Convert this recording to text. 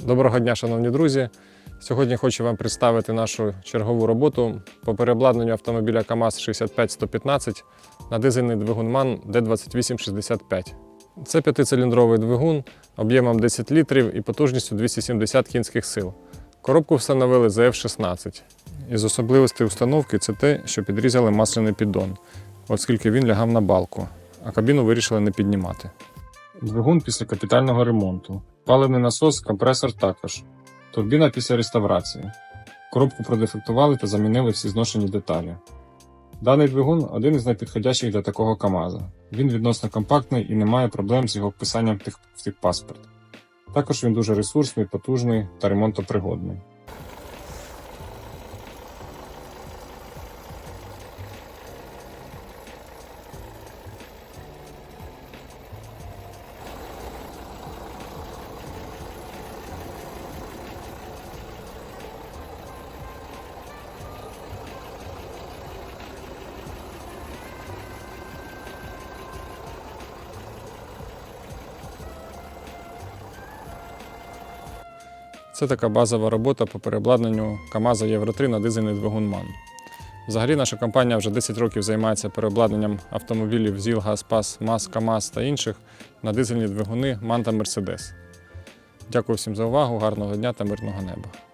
Доброго дня, шановні друзі. Сьогодні хочу вам представити нашу чергову роботу по переобладнанню автомобіля КАМАЗ 65115 на дизельний двигун МАН D2865. Це п'ятициліндровий двигун об'ємом 10 літрів і потужністю 270 кінських сил. Коробку встановили ZF16. Із особливостей установки це те, що підрізали масляний піддон, оскільки він лягав на балку, а кабіну вирішили не піднімати. Двигун після капітального ремонту. Паливний насос, компресор також. Турбіна після реставрації. Коробку продефектували та замінили всі зношені деталі. Даний двигун один із найпідходящих для такого КАМАЗа. Він відносно компактний і не має проблем з його вписанням в тих- паспорт. Також він дуже ресурсний, потужний та ремонтопригодний. Це така базова робота по переобладнанню КАМАЗа Євро 3 на дизельний двигун МАН. Взагалі наша компанія вже 10 років займається переобладнанням автомобілів ЗІЛ, ГАЗ-ПАС, МАЗ, КАМАЗ та інших на дизельні двигуни МАН та Мерседес. Дякую всім за увагу, гарного дня та мирного неба.